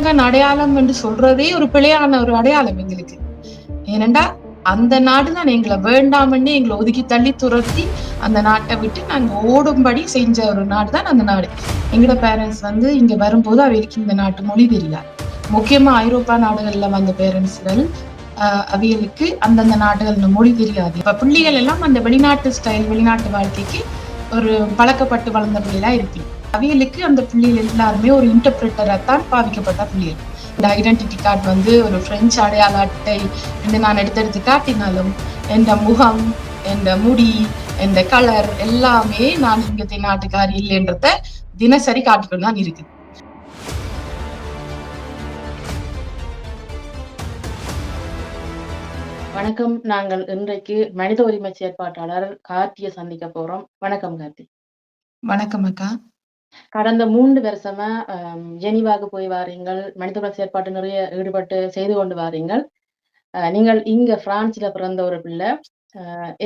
ஸ்ரீலங்கன் அடையாளம் என்று சொல்றதே ஒரு பிழையான ஒரு அடையாளம் எங்களுக்கு. ஏனெண்டா அந்த நாடு தான் எங்களை வேண்டாமன்னு எங்களை ஒதுக்கி தள்ளி துரத்தி அந்த நாட்டை விட்டு நாங்க ஓடும்படி செஞ்ச ஒரு நாடு தான் அந்த நாடு. எங்களோட பேரண்ட்ஸ் வந்து இங்க வரும்போது அவைக்கு இந்த நாட்டு மொழி தெரியாது. முக்கியமா ஐரோப்பா நாடுகள்ல வந்த பேரண்ட்ஸ்கள் அவியலுக்கு அந்தந்த நாடுகள் மொழி தெரியாது. இப்ப பிள்ளைகள் எல்லாம் அந்த வெளிநாட்டு ஸ்டைல் வெளிநாட்டு வாழ்க்கைக்கு ஒரு பழக்கப்பட்டு வளர்ந்த பிள்ளைகளா இருப்பீங்க. அவியலுக்கு அந்த பிள்ளைகள் எல்லாருமே ஒரு இன்டர்பிரிட்டராக தான் பாவிக்கப்பட்ட பிள்ளைகள். இந்த ஐடென்டிட்டி கார்டு வந்து ஒரு பிரெஞ்சு அடையாள அட்டை என்று நான் எடுத்தெடுத்து காட்டினாலும் என் முகம் என் முடி என் கலர் எல்லாமே நான் இங்கே நாட்டுக்காரி இல்லைன்றத தினசரி காட்டிக்கொண்டு தான் இருக்குது. வணக்கம். நாங்கள் இன்றைக்கு மனித உரிமை செயற்பாட்டாளர் கார்த்திய சந்திக்க போறோம். வணக்கம் கார்த்தி. வணக்கம் அக்கா. கடந்த மூன்று வருஷமா ஜெனிவாக போய் வாரீங்கள். மனித உரிமை செயற்பாட்டு நிறைய ஈடுபட்டு செய்து கொண்டு வாரீங்கள். நீங்கள் இங்க பிரான்ஸ்ல பிறந்த ஒரு பிள்ளை.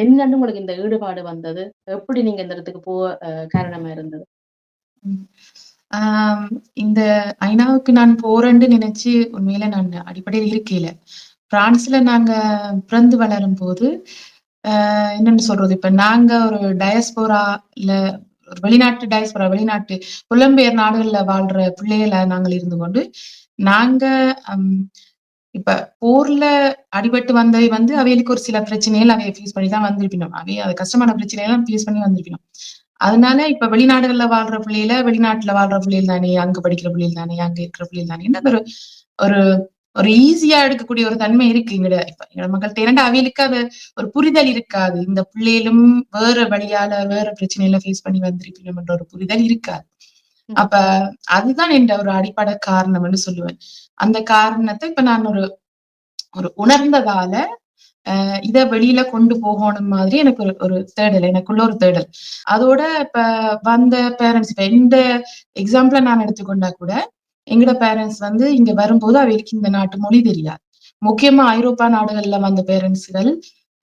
என்னன்னு உங்களுக்கு இந்த ஈடுபாடு வந்தது? எப்படி நீங்க இந்த இடத்துக்கு போக காரணமா இருந்தது? இந்த ஐநாவுக்கு நான் போறேன்னு நினைச்சு உண்மையில நான் அடிப்படையில் இருக்கையில. பிரான்ஸ்ல நாங்க பிறந்து வளரும் போது என்னன்னு சொல்றது? இப்ப நாங்க ஒரு டயஸ்போரா இல்ல ஒரு வெளிநாட்டு டயஸ்போரா வெளிநாட்டு புலம்பெயர் நாடுகள்ல வாழ்ற பிள்ளைகள நாங்கள் இருந்து கொண்டு நாங்க இப்ப போர்ல அடிபட்டு வந்தவை வந்து அவைகளுக்கு ஒரு சில பிரச்சனைகள் அவைய ஃபேஸ் பண்ணி தான் வந்திருப்பினோம். அவை அது கஷ்டமான பிரச்சனையெல்லாம் ஃபேஸ் பண்ணி வந்திருப்பினோம். அதனால இப்ப வெளிநாடுகள்ல வாழ்ற பிள்ளையில வெளிநாட்டுல வாழ்ற பிள்ளைகள் தானே அங்க படிக்கிற பிள்ளைகள் தானே அங்க இருக்கிற பிள்ளைகள் தானே ஒரு ஒரு ஒரு ஈஸியா எடுக்கக்கூடிய ஒரு தன்மை இருக்கு எங்கட இப்ப எங்களோட மக்கள்கிட்ட இரண்டு அவைகளுக்கு அது ஒரு புரிதல் இருக்காது. இந்த பிள்ளைகளும் வேற வழியால வேற பிரச்சனையில ஃபேஸ் பண்ணி வந்திருக்கணும் என்ற ஒரு புரிதல் இருக்காது. அப்ப அதுதான் என்ற ஒரு அடிப்படை காரணம்னு சொல்லுவேன். அந்த காரணத்தை இப்ப நான் ஒரு ஒரு உணர்ந்ததால அஹ் இத வெளியில கொண்டு போகணும் மாதிரி எனக்கு ஒரு ஒரு தேடல் எனக்குள்ள ஒரு தேடல். அதோட இப்ப வந்த பேரண்ட்ஸ் இப்ப எந்த எக்ஸாம்பிள நான் எடுத்துக்கொண்டா கூட எங்களோட பேரண்ட்ஸ் வந்து இங்க வரும்போது அவருக்கு இந்த நாட்டு மொழி தெரியாது. முக்கியமா ஐரோப்பா நாடுகள்ல வந்த பேரண்ட்ஸ்கள்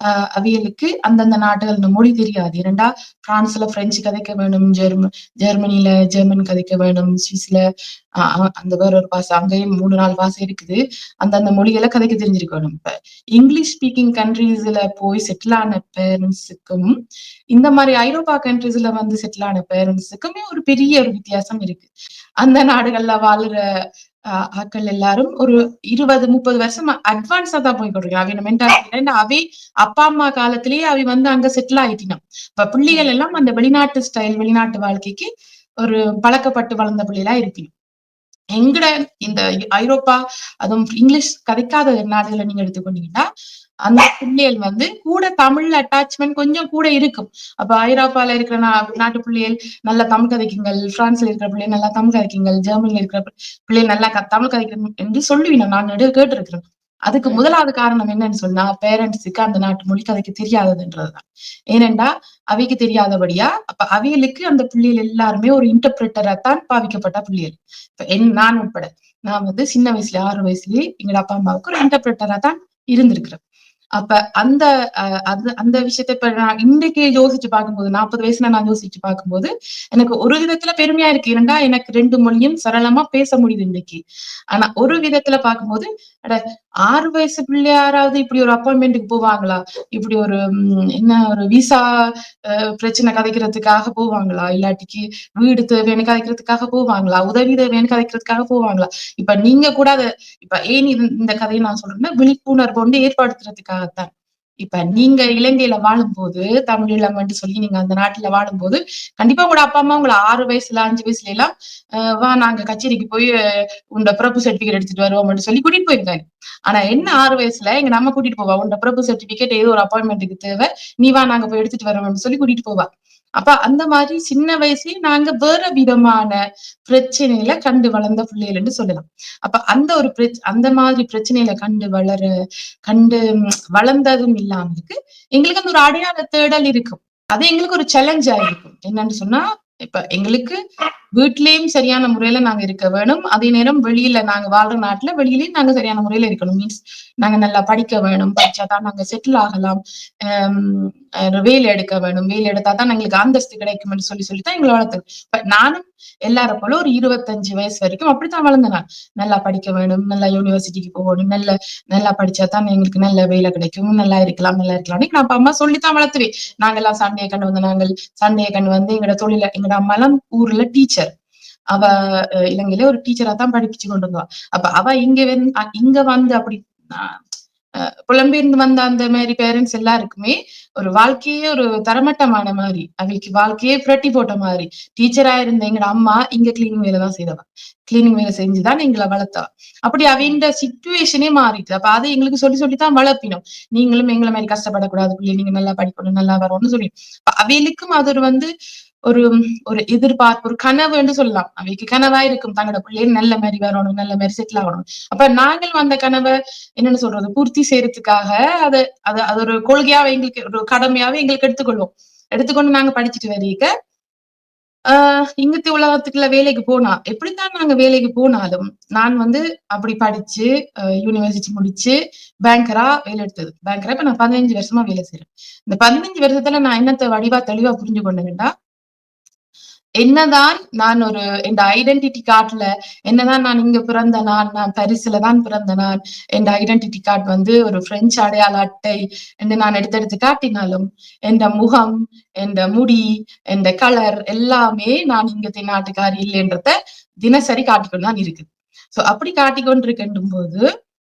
ஆஹ் அவியலுக்கு அந்தந்த நாடுகள் மொழி தெரியாது. இரண்டா பிரான்ஸ்ல பிரெஞ்சு கதைக்க வேணும் ஜெர்ம ஜெர்மனில ஜெர்மன் கதைக்க வேணும் சுவிஸ்ல அந்த வேற ஒரு பாசை அங்கேயும் மூணு நாலு பாசை இருக்குது. அந்தந்த மொழிகளை கதைக்க தெரிஞ்சிருக்கணும் இப்ப இங்கிலீஷ் ஸ்பீக்கிங் கண்ட்ரீஸ்ல போய் செட்டில் ஆன பேரண்ட்ஸுக்கும் இந்த மாதிரி ஐரோப்பா கண்ட்ரீஸ்ல வந்து செட்டில் ஆன பேரண்ட்ஸுக்குமே ஒரு பெரிய ஒரு வித்தியாசம் இருக்கு. அந்த நாடுகள்ல வாழ்ற ஆக்கள் எல்லாரும் ஒரு இருபது முப்பது வருஷம் அட்வான்ஸா தான் போய் கொடுக்குறாங்க அவை மென்டாலிட்டி அவை அப்பா அம்மா காலத்திலேயே அவை வந்து அங்க செட்டில் ஆயிட்டினோம் இப்ப பிள்ளைகள் எல்லாம் அந்த வெளிநாட்டு ஸ்டைல் வெளிநாட்டு வாழ்க்கைக்கு ஒரு பழக்கப்பட்டு வளர்ந்த பிள்ளைகளா இருப்பினும். எங்கட இந்த ஐரோப்பா அதுவும் இங்கிலீஷ் கதைக்காத நாடுகளை நீங்க எடுத்துக்கொண்டீங்கன்னா அந்த பிள்ளைகள் வந்து கூட தமிழ் அட்டாச்மெண்ட் கொஞ்சம் கூட இருக்கும். அப்ப ஐரோப்பால இருக்கிற நாட்டு பிள்ளைகள் நல்லா தமிழ் கதைக்குங்கள் பிரான்ஸ்ல இருக்கிற பிள்ளைகள் நல்லா தமிழ் கதைக்குங்கள் ஜெர்மனில இருக்கிற பிள்ளைகள் நல்லா தமிழ் கதைக்கணும் என்று சொல்லுவீங்க நான் கேட்டிருக்கிறேன். அதுக்கு முதலாவது காரணம் என்னன்னு சொன்னா பேரண்ட்ஸுக்கு அந்த நாட்டு மொழி கதைக்கு தெரியாததுன்றதுதான். ஏனெண்டா அவைக்கு தெரியாதபடியா அப்ப அவைகளுக்கு அந்த பிள்ளைகள் எல்லாருமே ஒரு இன்டர்பிரிட்டரா தான் பாவிக்கப்பட்ட பிள்ளைகள். இப்ப என் நான் உட்பட நான் வந்து சின்ன வயசுல ஆறு வயசுலயே எங்களோட அப்பா அம்மாவுக்கு ஒரு இன்டர்பிரிட்டரா தான் இருந்திருக்கிறேன். அப்ப அந்த அந்த அந்த விஷயத்த இப்ப நான் இன்றைக்கு யோசிச்சு பார்க்கும்போது நாற்பது வயசுல நான் யோசிச்சு பார்க்கும்போது எனக்கு ஒரு விதத்துல பெருமையா இருக்கு. இரண்டா எனக்கு ரெண்டு மொழியும் சரளமா பேச முடியுது இன்னைக்கு ஆனா ஒரு விதத்துல பார்க்கும்போது ஆறு வயசு பிள்ளையாராவது இப்படி ஒரு அப்பாயின்மெண்ட்டுக்கு போவாங்களா? இப்படி ஒரு என்ன ஒரு விசா பிரச்சனை கதைக்கிறதுக்காக போவாங்களா? இல்லாட்டிக்கு வீடு தேவையான கதைக்கிறதுக்காக போவாங்களா? உதவி தேவையான கதைக்கிறதுக்காக போவாங்களா? இப்ப நீங்க கூட அதை இப்ப ஏன் இந்த கதையை நான் சொல்றேன்னா விழிப்புணர்வு வந்து ஏற்படுத்துறதுக்காகத்தான். இப்ப நீங்க இலங்கையில வாழும்போது தமிழ் இளமன்னு சொல்லி நீங்க அந்த நாட்டுல வாழும்போது கண்டிப்பா உங்களோட அப்பா அம்மா உங்களை ஆறு வயசுல அஞ்சு வயசுல எல்லாம் வா நாங்க கச்சேரிக்கு போய் உண்ட பிறப்பு சர்டிபிகேட் எடுத்துட்டு வருவோம்னு சொல்லி கூட்டிட்டு போயிருக்காங்க ஆனா என்ன ஆறு வயசுல? எங்க நம்ம கூட்டிட்டு போவா. உண்ட பிறப்பு சர்டிபிகேட் ஏதோ ஒரு அப்பாயின்மெண்ட்டுக்கு தேவை. நீ வா நாங்க போய் எடுத்துட்டு வரோம்னு சொல்லி கூட்டிட்டு போவா. அப்ப அந்த மாதிரி சின்ன வயசுலயே நாங்க வேற விதமான பிரச்சனையில கண்டு வளர்ந்த பிள்ளைகள்னு சொல்லலாம். அப்ப அந்த ஒரு அந்த மாதிரி பிரச்சனையில கண்டு வளர கண்டு வளர்ந்ததும் இல்லாம இருக்கு. எங்களுக்கு அந்த ஒரு அடையாள தேடல் இருக்கும். அது எங்களுக்கு ஒரு சேலஞ்சா இருக்கும். என்னன்னு சொன்னா இப்ப எங்களுக்கு வீட்லயும் சரியான முறையில நாங்க இருக்க வேணும். அதே நேரம் வெளியில நாங்க வாழ்ற நாட்டுல வெளியிலயும் நாங்க சரியான முறையில இருக்கணும். மீன்ஸ் நாங்க நல்லா படிக்க வேணும். படிச்சாதான் நாங்க செட்டில் ஆகலாம். ஆஹ் வேல் எடுக்க வேணும். வேல் எடுத்தா தான் எங்களுக்கு அந்தஸ்து கிடைக்கும்னு சொல்லி சொல்லி தான் எங்களை வளர்த்து But நானும் எல்லாரும் போல ஒரு இருபத்தஞ்சு வயசு வரைக்கும் அப்படித்தான் வளர்ந்தேன் நான் நல்லா படிக்க வேணும் நல்லா யூனிவர்சிட்டிக்கு போகணும் நல்ல நல்லா படிச்சா தான் எங்களுக்கு நல்ல வேலை கிடைக்கும். நல்லா இருக்கலாம் நல்லா இருக்கலாம் நான் அப்பா அம்மா சொல்லித்தான் வளர்த்துவேன். நாங்கெல்லாம் சண்டையை கண்டு வந்து நாங்கள் சண்டையை கண்டு வந்து எங்களோட தொழில எங்களோட அம்மாலாம் ஊர்ல டீச்சர் அவ இலங்கையில ஒரு டீச்சரா தான் படிப்பிச்சு கொண்டு வந்தா. அப்ப அவ இங்க வந்து இங்க வந்து அப்படி அஹ், புலம்பெயர்ந்து வந்த அந்த மாதிரி பேரண்ட்ஸ் எல்லாருக்குமே ஒரு வாழ்க்கையே ஒரு தரமட்டமான மாதிரி அவைக்கு வாழ்க்கையே புரட்டி போட்ட மாதிரி. டீச்சரா இருந்த எங்களோட அம்மா இங்க கிளீனிங் வேலை தான் செய்தவா கிளீனிங் வேலை செஞ்சுதான் எங்களை வளர்த்தா அப்படி அவங்க சுச்சுவேஷனே மாறிட்டு அப்ப அதை எங்களுக்கு சொல்லி சொல்லித்தான் வளர்ப்பினோம். நீங்களும் எங்களை மாதிரி கஷ்டப்படக்கூடாது பிள்ளை நீங்க நல்லா படிக்கணும் நல்லா வரும்னு சொல்லி. அப்ப அவைகளுக்கும் அது ஒரு வந்து ஒரு ஒரு எதிர்பார்ப்பு ஒரு கனவுன்னு சொல்லலாம். அவைக்கு கனவா இருக்கும் தங்களோட பிள்ளைய நல்ல மாதிரி வரணும் நல்ல மாதிரி செட்டில் ஆகணும். அப்ப நாங்கள் அந்த கனவை என்னன்னு சொல்றது? பூர்த்தி செய்யறதுக்காக அதை அது அது ஒரு கொள்கையாவே எங்களுக்கு ஒரு கடமையாவே எங்களுக்கு எடுத்துக்கொள்வோம். எடுத்துக்கொண்டு நாங்க படிச்சுட்டு வரைக்க ஆஹ் இங்கத்து உலகத்துக்குள்ள வேலைக்கு போனா எப்படித்தான் நாங்க வேலைக்கு போனாலும் நான் வந்து அப்படி படிச்சு யூனிவர்சிட்டி முடிச்சு பேங்கரா வேலை எடுத்தது. பேங்கரா இப்ப நான் பதினஞ்சு வருஷமா வேலை செய்யறேன் இந்த பதினஞ்சு வருஷத்துல நான் என்னத்த வடிவா தெளிவா புரிஞ்சு கொண்டேன்டா என்னதான் நான் ஒரு என் ஐடென்டிட்டி கார்டுல என்னதான் நான் இங்க பிறந்த நான் நான் பரிசுல தான் பிறந்த நான் என் ஐடென்டிட்டி கார்டு வந்து ஒரு பிரெஞ்சு அடையாள அட்டை என்று நான் எடுத்தெடுத்து காட்டினாலும் என் முகம் என் முடி என் கலர் எல்லாமே நான் இங்க நாட்டுக்காரி இல்லைன்றத தினசரி காட்டிக்கொண்டு தான் இருக்குது. சோ அப்படி காட்டிக்கொண்டிருக்கின்ற போது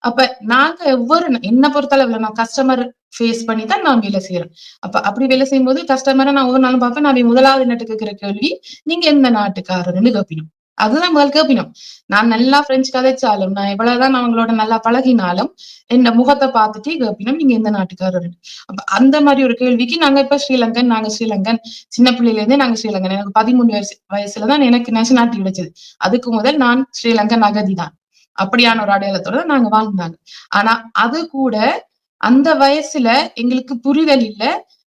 அப்ப நாங்க ஒவ்வொரு என்ன பொறுத்தளவுல நான் கஸ்டமர் ஃபேஸ் பண்ணி தான் நான் வேலை செய்யறேன் அப்ப அப்படி வேலை செய்யும் போது கஸ்டமரை நான் ஒவ்வொரு நாளும் பார்ப்பேன். நான் முதலாவது நட்டுக்கு இருக்கிற கேள்வி நீங்க எந்த நாட்டுக்காரர்னு கேப்பினோம் அதுதான் முதல் கேப்பினோம் நான் நல்லா பிரெஞ்சு கதைச்சாலும் நான் எவ்வளவுதான் அவங்களோட நல்லா பழகினாலும் இந்த முகத்தை பார்த்துட்டு கேப்பினோம் நீங்க எந்த நாட்டுக்காரர்? அப்ப அந்த மாதிரி ஒரு கேள்விக்கு நாங்க இப்ப ஸ்ரீலங்கன் நாங்க ஸ்ரீலங்கன். சின்ன பிள்ளையில இருந்தே நாங்க ஸ்ரீலங்கன். எனக்கு பதிமூணு வயசு வயசுலதான் எனக்கு நேஷனாலிட்டி கிடைச்சது. அதுக்கு முதல் நான் ஸ்ரீலங்கன் அகதி தான் அப்படியான ஒரு அடையாளத்தோட தான் நாங்க வாழ்ந்தாங்க. ஆனா அது கூட அந்த வயசுல எங்களுக்கு புரிதல் இல்ல.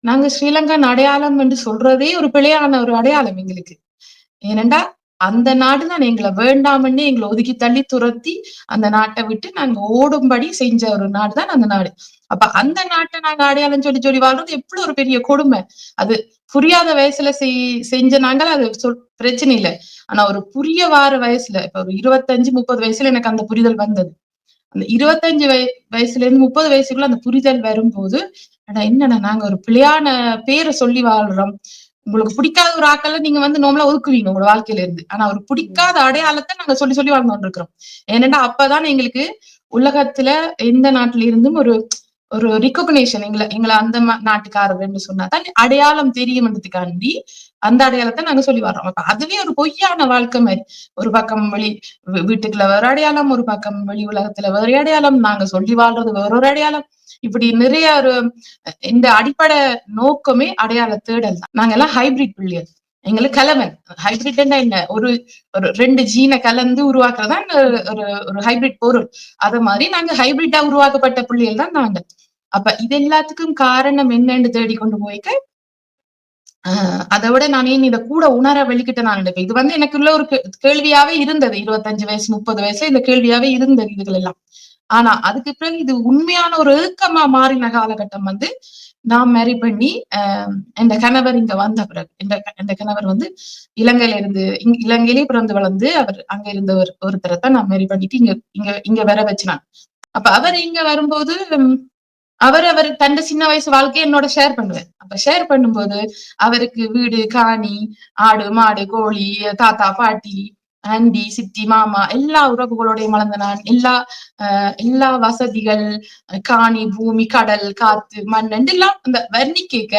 நாங்க ஸ்ரீலங்கன் அடையாளம் என்று சொல்றதே ஒரு பிழையான ஒரு அடையாளம் எங்களுக்கு. ஏனண்டா அந்த நாடு தான் எங்களை வேண்டாமன்னே எங்களை ஒதுக்கி தள்ளி துரத்தி அந்த நாட்டை விட்டு நாங்க ஓடும்படி செஞ்ச ஒரு நாடு தான் அந்த நாடு. அப்ப அந்த நாட்டை நாங்க அடையாளம் சொல்லி சொல்லி வாழ்றது எவ்வளவு ஒரு பெரிய கொடுமை. அது புரியாத வயசுல செய் செஞ்ச நாங்கள் அது சொல் பிரச்சனை இல்லை. ஆனா ஒரு புரிய வார வயசுல இப்ப ஒரு இருபத்தஞ்சு முப்பது வயசுல எனக்கு அந்த புரிதல் வந்தது. அந்த இருபத்தஞ்சு வய வயசுல இருந்து முப்பது வயசுக்குள்ள அந்த புரிதல் வரும்போது அடா என்னடா நாங்க ஒரு பிள்ளையான பேரை சொல்லி வாழ்றோம். உங்களுக்கு பிடிக்காத ஒரு ஆக்கல்ல நீங்க வந்து நோம்பலா ஒதுக்குவீங்க உங்களோட வாழ்க்கையில இருந்து. ஆனா ஒரு பிடிக்காத அடையாளத்தை நாங்க சொல்லி சொல்லி வாழ்ந்து கொண்டிருக்கிறோம் ஏன்னா அப்பதான் எங்களுக்கு உலகத்துல எந்த நாட்டுல இருந்தும் ஒரு ஒரு ரிகக்னேஷன் எங்களை எங்களை அந்த நாட்டுக்காரர் சொன்னா தான் அடையாளம் தெரியும்ன்றதுக்காண்டி அந்த அடையாளத்தை நாங்க சொல்லி வர்றோம். அப்ப அதுவே ஒரு பொய்யான வாழ்க்கை மாதிரி. ஒரு பக்கம் வெளி வீட்டுக்குள்ள வேற அடையாளம் ஒரு பக்கம் வெளி உலகத்துல வேற அடையாளம். நாங்க சொல்லி வாழ்றது வேற ஒரு அடையாளம். இப்படி நிறைய ஒரு இந்த அடிப்படை நோக்கமே அடையாள தேடல் தான். நாங்க எல்லாம் ஹைபிரிட் பிள்ளைகள். எங்களுக்கு கலவன். ஹைபிரிட்னா என்ன? ஒரு ஒரு ரெண்டு ஜீனை கலந்து உருவாக்குறதா ஒரு ஒரு ஹைபிரிட் பொருள். அது மாதிரி நாங்க ஹைபிரிட்டா உருவாக்கப்பட்ட பிள்ளைகள் தான் நாங்க. அப்ப இது எல்லாத்துக்கும் காரணம் என்னன்னு தேடி கொண்டு போய்க்க அதை விட நான் ஏன் இதை கூட உணர வெளிக்கிட்ட நான் நினைப்பேன். இது வந்து எனக்குள்ள ஒரு கேள்வியாவே இருந்தது. இருபத்தஞ்சு வயசு முப்பது வயசு இந்த கேள்வியாவே இருந்தது இதுகள் எல்லாம் ஆனா அதுக்கு பிறகு இது உண்மையான ஒரு ஏக்கமா மாறின காலகட்டம் வந்து நான் மேரி பண்ணி ஆஹ் கணவர் இங்க வந்த பிறகு இந்த கணவர் வந்து இலங்கையில இருந்து இங்க இலங்கையிலே பிறந்து வளர்ந்து அவர் அங்க இருந்த ஒரு ஒருத்தரை தான் நான் மேரி பண்ணிட்டு இங்க இங்க இங்க வர வச்சினான் அப்ப அவர் இங்க வரும்போது அவர் அவர் தந்த சின்ன வயசு வாழ்க்கையை என்னோட ஷேர் பண்ணுவேன். அப்ப ஷேர் பண்ணும்போது அவருக்கு வீடு காணி ஆடு மாடு கோழி தாத்தா பாட்டி ஆண்டி சித்தி மாமா எல்லா உறவுகளோடையும் வளர்ந்த நான். எல்லா எல்லா வசதிகள் காணி பூமி கடல் காத்து மண் எல்லாம் அந்த வர்ணி கேட்க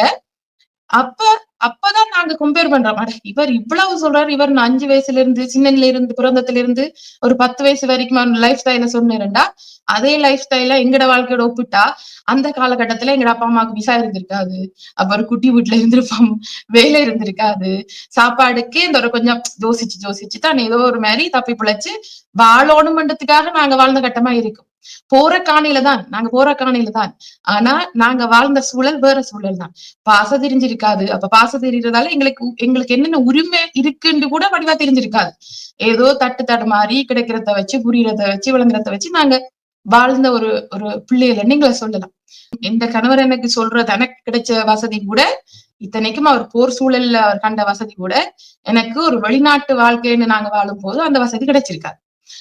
அப்ப அப்பதான் நாங்க கம்பேர் பண்றோம். அட இவர் இவ்வளவு சொல்றாரு. இவர் அஞ்சு வயசுல இருந்து சின்னல இருந்து பிறந்தத்துல இருந்து ஒரு பத்து வயசு வரைக்கும் லைஃப் ஸ்டைல சொன்னேன்டா. அதே லைஃப் ஸ்டைல எங்கட வாழ்க்கையோட ஒப்பிட்டா அந்த காலகட்டத்துல எங்கட அப்பா அம்மாவுக்கு விசா இருந்திருக்காது. அப்புறம் குட்டி வீட்டுல இருந்திருப்போம். வேலை இருந்திருக்காது. சாப்பாடுக்கே இந்த ஒரு கொஞ்சம் யோசிச்சு யோசிச்சு தான் ஏதோ ஒரு மாதிரி தப்பி பிழைச்சு வாழணுமன்றதுக்காக நாங்க வாழ்ந்த கட்டமா இருக்கும். போற காணியில தான் நாங்க போற காணியில தான். ஆனா நாங்க வாழ்ந்த சூழல் வேற சூழல் தான். பாச தெரிஞ்சிருக்காது. அப்ப பாச தெரியறதால எங்களுக்கு எங்களுக்கு என்னென்ன உரிமை இருக்குன்னு கூட வடிவா தெரிஞ்சிருக்காது. ஏதோ தட்டு தடு மாறி கிடைக்கிறத வச்சு புரியறத வச்சு விளங்குறத வச்சு நாங்க வாழ்ந்த ஒரு ஒரு பிள்ளைகள்னு எங்களை சொல்லலாம். இந்த கணவர் எனக்கு சொல்றது எனக்கு கிடைச்ச வசதி கூட இத்தனைக்கும் அவர் போர் சூழல்ல அவர் கண்ட வசதி கூட எனக்கு ஒரு வெளிநாட்டு வாழ்க்கைன்னு நாங்க வாழும் போது அந்த வசதி கிடைச்சிருக்காது.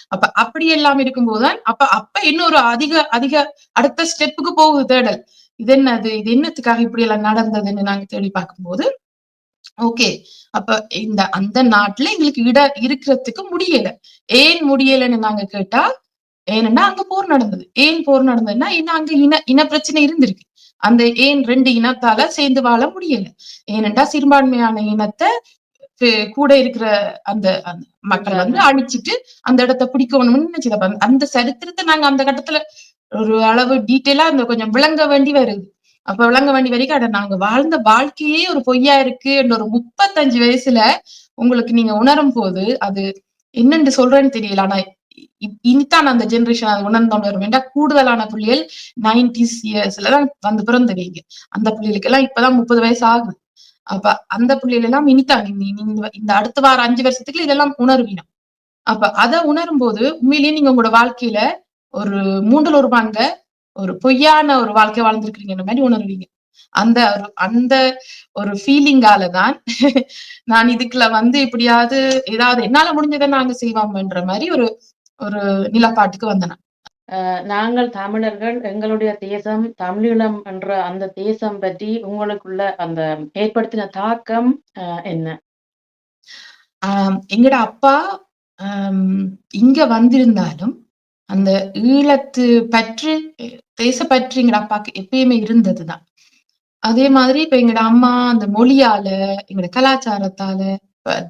அப்ப அப்படி எல்லாம் இருக்கும்போதுதான் அப்ப அப்ப இன்னொரு அதிக அதிக அடுத்த ஸ்டெப்புக்கு போகுது தேடல். இது என்னது? இது என்னத்துக்காக இப்படி எல்லாம் நடந்ததுன்னு நாங்க தேடி பார்க்கும்போது ஓகே அப்ப இந்த அந்த நாட்டுல எங்களுக்கு இட இருக்கிறதுக்கு முடியல. ஏன் முடியலன்னு நாங்க கேட்டா ஏன்னா அங்க போர் நடந்தது. ஏன் போர் நடந்ததுன்னா ஏன்னா அங்க இன இன பிரச்சனை இருந்திருக்கு. அந்த ஏன் ரெண்டு இனத்தால சேர்ந்து வாழ முடியல. ஏனென்றா சிறுபான்மையான இனத்தை கூட இருக்கிற அந்த மக்கள் வந்து அழிச்சிட்டு அந்த இடத்த பிடிக்கணும்னு நினைச்சது அந்த சரித்திரத்தை நாங்க அந்த கட்டத்துல ஒரு அளவு டீட்டெயிலா அந்த கொஞ்சம் விளங்க வேண்டி வருது. அப்ப விளங்க வேண்டி வரைக்கும் அட நாங்க வாழ்ந்த வாழ்க்கையே ஒரு பொய்யா இருக்கு ஒரு முப்பத்தஞ்சு வயசுல உங்களுக்கு நீங்க உணரும் போது அது என்னன்னு சொல்றேன்னு தெரியல. ஆனா இனித்தான் அந்த ஜெனரேஷன் அது உணர்ந்தோன்னு வரும். கூடுதலான பிள்ளைகள் நைன்டிஸ் இயர்ஸ்ல தான் வந்து பிறந்தவங்க. அந்த பிள்ளைகளுக்கு எல்லாம் இப்பதான் முப்பது வயசு ஆகுது. அப்ப அந்த பிள்ளைகள் எல்லாம் இனித்தா இந்த- இந்த அடுத்த வாரம் அஞ்சு வருஷத்துக்குள்ள இதெல்லாம் உணர்வீனம். அப்ப அதை உணரும் போது உண்மையிலேயே நீங்க உங்களோட வாழ்க்கையில ஒரு மூன்றில் ஒரு பங்க ஒரு பொய்யான ஒரு வாழ்க்கை வாழ்ந்திருக்கிறீங்கன்ற மாதிரி உணர்வீங்க. அந்த ஒரு அந்த ஒரு ஃபீலிங்கால தான் நான் இதுக்குள்ள வந்து இப்படியாவது ஏதாவது என்னால முடிஞ்சதை நாங்க செய்வோம்ன்ற மாதிரி ஒரு ஒரு நிலப்பாட்டுக்கு வந்தேன் நாங்கள் தமிழர்கள் எங்களுடைய தேசம் தமிழீழம் என்ற அந்த தேசம் பற்றி உங்களுக்குள்ள அந்த ஏற்படுத்தின தாக்கம் அஹ் என்ன? ஆஹ் எங்கட அப்பா இங்க வந்திருந்தாலும் அந்த ஈழத்து பற்று தேசப்பற்று எங்கட அப்பாக்கு எப்பயுமே இருந்ததுதான். அதே மாதிரி இப்ப எங்கட அம்மா அந்த மொழியால எங்கட கலாச்சாரத்தால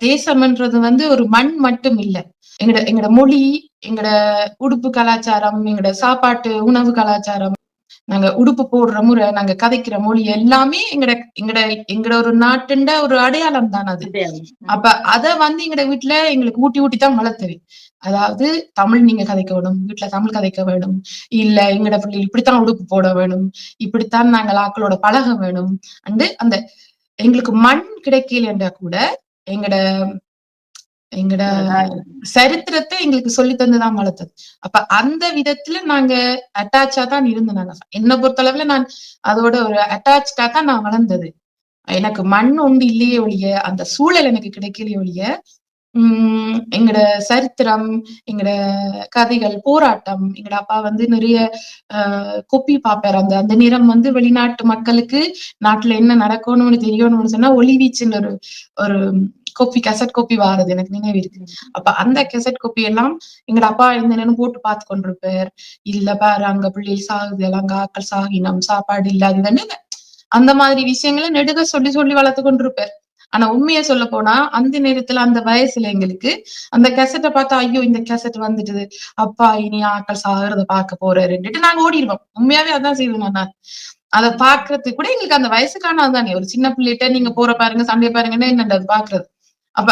தேசம்ன்றது வந்து ஒரு மண் மட்டும் இல்ல. எங்கட எங்கட மொழி எங்கட உடுப்பு கலாச்சாரம் எங்கட சாப்பாட்டு உணவு கலாச்சாரம் நாங்க உடுப்பு போடுற முறை நாங்க கதைக்கிற மொழி எல்லாமே எங்கட எங்கட எங்கட ஒரு நாட்டுண்ட ஒரு அடையாளம் தான் அது. அப்ப அத வந்து எங்கட வீட்டுல எங்களுக்கு ஊட்டி ஊட்டி தான் வளர்த்தது அதாவது தமிழ் நீங்க கதைக்க வேணும் வீட்டுல தமிழ் கதைக்க வேணும் இல்ல எங்கட பிள்ளை இப்படித்தான் உடுப்பு போட வேணும் இப்படித்தான் நாங்கள் ஆக்களோட பழக வேணும் அண்டு அந்த எங்களுக்கு மண் கிடைக்கலன்றா கூட எங்கட எங்கட சரித்திரத்தை எங்களுக்கு சொல்லி தந்துதான் வளர்த்தது. அப்ப அந்த விதத்துல நாங்க அட்டாச்சா தான் இருந்தேன் நாங்க. என்னை பொறுத்தளவுல நான் அதோட ஒரு அட்டாச்சா தான் நான் வளர்ந்தது. எனக்கு மண் ஒன்று இல்லையே ஒழிய அந்த சூழல் எனக்கு கிடைக்கலையே ஒழிய உம் எங்கட சரித்திரம் எங்கட கதைகள் போராட்டம் எங்கட அப்பா வந்து நிறைய ஆஹ் கொப்பி பாப்பாரு. அந்த அந்த நிறம் வந்து வெளிநாட்டு மக்களுக்கு நாட்டுல என்ன நடக்கணும்னு தெரியணும்னு சொன்னா ஒளிவீச்சுன்னு ஒரு ஒரு கோப்பி கெசட் கோப்பி வாரது. எனக்கு நினைவு இருக்கு. அப்ப அந்த கெசட் கோப்பி எல்லாம் எங்கட அப்பா இந்த போட்டு பார்த்து கொண்டிருப்பார் இல்ல பாரு அங்க பிள்ளைகள் சாகுது. எல்லாம் காக்கள் ஆக்கள் சாகினம். சாப்பாடு இல்லாததுன்னு அந்த மாதிரி விஷயங்களை நெடுக சொல்லி சொல்லி வளர்த்து கொண்டிருப்பார். ஆனா உண்மையை சொல்ல போனா அந்த நேரத்துல அந்த வயசுல எங்களுக்கு அந்த கெசட்டை பார்த்தா ஐயோ இந்த கெசட் வந்துட்டு அப்பா இனி ஆக்கள் சாகிறத பார்க்க போறாருன்னுட்டு நாங்க ஓடிடுவோம் உண்மையாவே அதான் செய்வோம் நான் அதை பாக்குறதுக்கு கூட எங்களுக்கு அந்த வயசுக்கான அதுதானே ஒரு சின்ன பிள்ளைகிட்ட நீங்க போற பாருங்க சண்டை பாருங்கன்னா என்னண்டு பாக்குறது அப்ப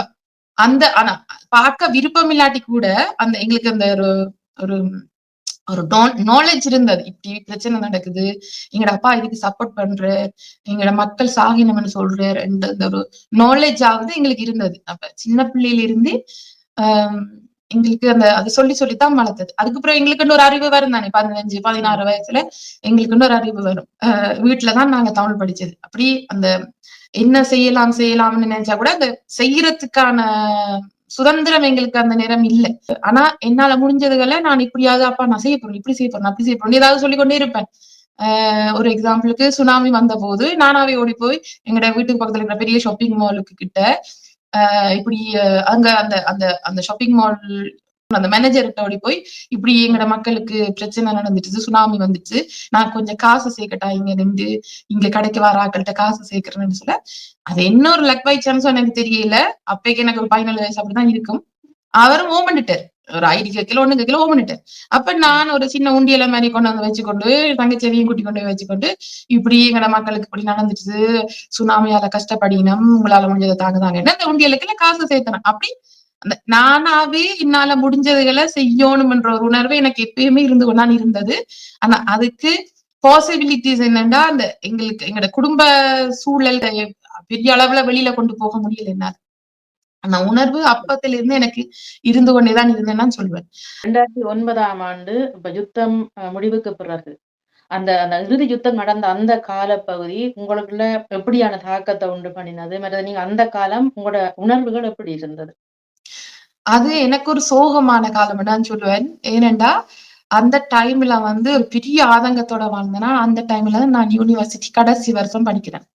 அந்த ஆனா பார்க்க விருப்பம் இல்லாட்டி கூட அந்த எங்களுக்கு அந்த ஒரு ஒரு ஒரு நாலேஜ் இருந்தது. இப்படி பிரச்சனை நடக்குது. எங்கட அப்பா இதுக்கு சப்போர்ட் பண்ற எங்கட மக்கள் சாகினம்னு ரெண்டு அந்த ஒரு நாலேஜ் ஆகுது எங்களுக்கு இருந்தது. அப்ப சின்ன பிள்ளையில இருந்து ஆஹ் எங்களுக்கு அந்த அது சொல்லி சொல்லித்தான் வளர்த்தது. அதுக்கப்புறம் எங்களுக்கு ஒரு அறிவு வரும் தானே பதினஞ்சு பதினாறு வயசுல எங்களுக்கு ஒரு அறிவு வரும். வீட்டுலதான் நாங்க தமிழ் படிச்சது. அப்படி அந்த என்ன செய்யலாம் செய்யலாம்னு நினைச்சா கூட அந்த செய்யறதுக்கான சுதந்திரம் எங்களுக்கு அந்த நேரம் இல்லை. ஆனா என்னால முடிஞ்சதுகளை நான் இப்படியாவது அப்பா நான் செய்ய போறேன் இப்படி செய்ய போறேன் அப்படி செய்ய போறேன் ஏதாவது சொல்லி கொண்டே இருப்பேன். ஆஹ் ஒரு எக்ஸாம்பிளுக்கு சுனாமி வந்த போது நானாவே ஓடி போய் எங்கட வீட்டுக்கு பக்கத்துல இருக்கிற பெரிய ஷாப்பிங் மாலுக்கு கிட்ட இப்படி அங்க அந்த அந்த அந்த ஷாப்பிங் மால் அந்த மேனேஜர்கிட்ட ஓடி போய் இப்படி எங்களோட மக்களுக்கு பிரச்சனை நடந்துட்டு சுனாமி வந்துச்சு நான் கொஞ்சம் காசு சேர்க்கட்டா இங்க நின்று இங்க கடைக்கு வர ஆக்கள்கிட்ட காசு சேர்க்கிறேன்னு சொல்ல அது என்ன ஒரு லக் பை சான்ஸ் எனக்கு தெரியல அப்பைக்கு எனக்கு ஒரு பதினாலு வயசு அப்படிதான் இருக்கும். அவரும் ஓமண்டுட்டார் ஒரு ஐடி கிலோ ஒண்ணு கிலோ ஓமனிட்டேன் அப்ப நான் ஒரு சின்ன உண்டியல மாதிரி கொண்டு வந்து வச்சுக்கொண்டு தங்கச்செவியும் கூட்டி கொண்டு வச்சுக்கொண்டு இப்படி எங்கட மக்களுக்கு இப்படி நடந்துட்டு சுனாமியால கஷ்டப்படினம் உங்களால முடிஞ்சதை தாங்க தாங்க அந்த உண்டியலுக்குள்ள காசு சேர்த்தனேன் அப்படி அந்த நானாவே என்னால முடிஞ்சதுகளை செய்யணும்ன்ற ஒரு உணர்வு எனக்கு எப்பயுமே இருந்து கொண்டான் இருந்தது. ஆனா அதுக்கு பாசிபிலிட்டிஸ் என்னன்னா அந்த எங்களுக்கு எங்களோட குடும்ப சூழல் பெரிய அளவுல வெளியில கொண்டு போக முடியல என்னால. அந்த உணர்வு அப்பத்திலிருந்து எனக்கு இருந்து கொண்டேதான் இருந்தேன்னு சொல்வேன். ரெண்டாயிரத்தி ஒன்பதாம் ஆண்டு இப்ப யுத்தம் முடிவுக்கு பிறகு அந்த அந்த இறுதி யுத்தம் நடந்த அந்த காலப்பகுதி உங்களுக்குள்ள எப்படியான தாக்கத்தை உண்டு பண்ணினது? மற்றது நீங்க அந்த காலம் உங்களோட உணர்வுகள் எப்படி இருந்தது? அது எனக்கு ஒரு சோகமான காலம் நான் சொல்லுவேன். ஏனெண்டா அந்த டைம்ல வந்து ஒரு பெரிய ஆதங்கத்தோட வாழ்ந்தேன்னா அந்த டைம்ல நான் யூனிவர்சிட்டி கடைசி வருஷம் படிக்கிறேன்.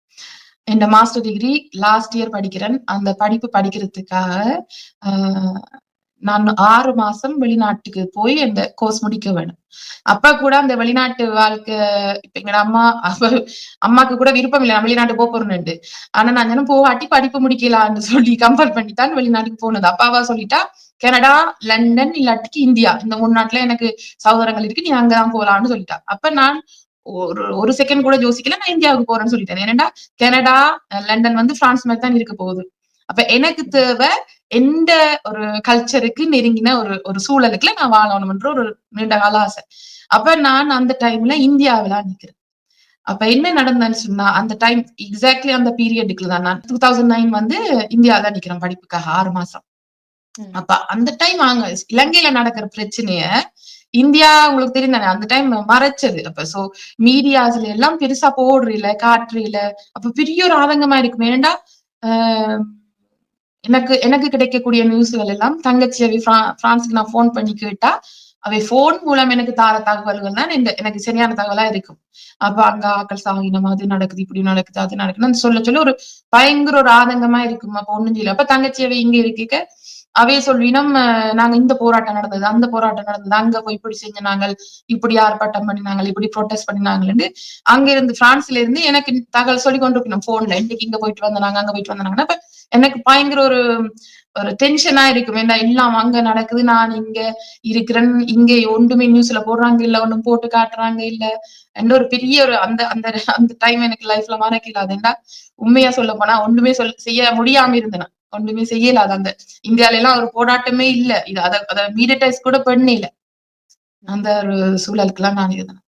இந்த மாஸ்டர் டிகிரி லாஸ்ட் இயர் படிக்கிறேன். அந்த படிப்பு படிக்கிறதுக்காக ஆஹ், நான் ஆறு மாசம் வெளிநாட்டுக்கு போய் அந்த கோர்ஸ் முடிக்க வேணும். அப்ப கூட அந்த வெளிநாட்டு வாழ்க்கை இப்ப எங்க அம்மா அப்ப அம்மாக்கு கூட விருப்பம் இல்லை. நான் வெளிநாட்டு போக போறேன்னு ஆனா நான் என்ன போவாட்டி படிப்பு முடிக்கலாம்னு சொல்லி கம்பல் பண்ணித்தான் வெளிநாட்டுக்கு போனது. அப்பாவா சொல்லிட்டா கனடா லண்டன் இல்லாட்டிக்கு இந்தியா. இந்த மூணு நாட்டுல எனக்கு சகோதரங்கள் இருக்கு. நீ அங்கதான் போகலாம்னு சொல்லிட்டா. அப்ப நான் ஒரு ஒரு செகண்ட் கூட யோசிக்கல நான் இந்தியாவுக்கு போறேன்னு சொல்லிட்டேன். ஏன்னா கனடா லண்டன் வந்து பிரான்ஸ் மாதிரி தான் இருக்க போகுது. அப்ப எனக்கு தேவை எந்த ஒரு கல்ச்சருக்கு நெருங்கின ஒரு ஒரு சூழலுக்குள்ள நான் வாழணும்ன்ற ஒரு நீண்ட கால ஆசை. அப்ப நான் அந்த டைம்ல இந்தியாவில நிக்கிறேன். அப்ப என்ன நடந்ததுன்னு சொன்னா அந்த டைம் எக்ஸாக்ட்லி அந்த பீரியடுக்குள்ள தான் நான் டூ தௌசண்ட் நைன் வந்து இந்தியாவில நிக்கிறேன் படிப்புக்காக ஆறு மாசம். அப்ப அந்த டைம் அங்க இலங்கையில நடக்கிற பிரச்சனைய இந்தியா உங்களுக்கு தெரியும் தானே அந்த டைம் மறைச்சது. அப்ப சோ மீடியாஸ்ல எல்லாம் பெருசா போடுறீல காட்டுறீல. அப்ப பெரிய ஒரு ஆதங்கமா இருக்கும். ஏன்டா எனக்கு எனக்கு கிடைக்கக்கூடிய நியூஸ்கள் எல்லாம் தங்கச்சி அவை பிரான்ஸுக்கு நான் போன் பண்ணி கேட்டா அவை போன் மூலம் எனக்கு தார தகவல்கள் தான் இந்த எனக்கு சரியான தகவலா இருக்கும். அப்ப அங்க ஆக்கள் சாகினம் அது நடக்குது இப்படி நடக்குது அது நடக்குதுன்னு சொல்ல சொல்ல ஒரு பயங்கர ஒரு ஆதங்கமா இருக்கும். அப்ப ஒண்ணும் செய்யல. அப்ப தங்கச்சி அவை இங்க இருக்க அவைய சொல்லினோம் நாங்க இந்த போராட்டம் நடந்தது அந்த போராட்டம் நடந்தது. அங்க போய் இப்படி செஞ்ச நாங்கள் இப்படி ஆர்ப்பாட்டம் பண்ணினாங்க இப்படி ப்ரொட்டஸ்ட் பண்ணினாங்கன்னு அங்க இருந்து பிரான்ஸ்ல இருந்து எனக்கு தகவல் சொல்லி கொண்டு இருக்கணும் போன்ல இன்னைக்கு இங்க போயிட்டு வந்தாங்க அங்க போயிட்டு வந்தாங்கன்னா அப்ப எனக்கு பயங்கர ஒரு ஒரு டென்ஷனா இருக்கும். ஏன்னா எல்லாம் அங்க நடக்குது நான் இங்க இருக்கிறேன் இங்க ஒன்றுமே நியூஸ்ல போடுறாங்க இல்ல ஒண்ணும் போட்டு காட்டுறாங்க இல்ல. என்ற ஒரு பெரிய ஒரு அந்த அந்த அந்த டைம் எனக்கு லைஃப்ல மறக்கல அது என்ன உண்மையா சொல்ல போனா ஒண்ணுமே சொல் செய்ய முடியாம இருந்தேன். ஒன்றுமே செய்யல. அது அந்த இந்தியால எல்லாம் ஒரு போராட்டமே இல்ல. இது அத அத மீடியடைஸ் கூட பண்ணல அந்த ஒரு சூழலுக்கு எல்லாம் நான் இதுதான்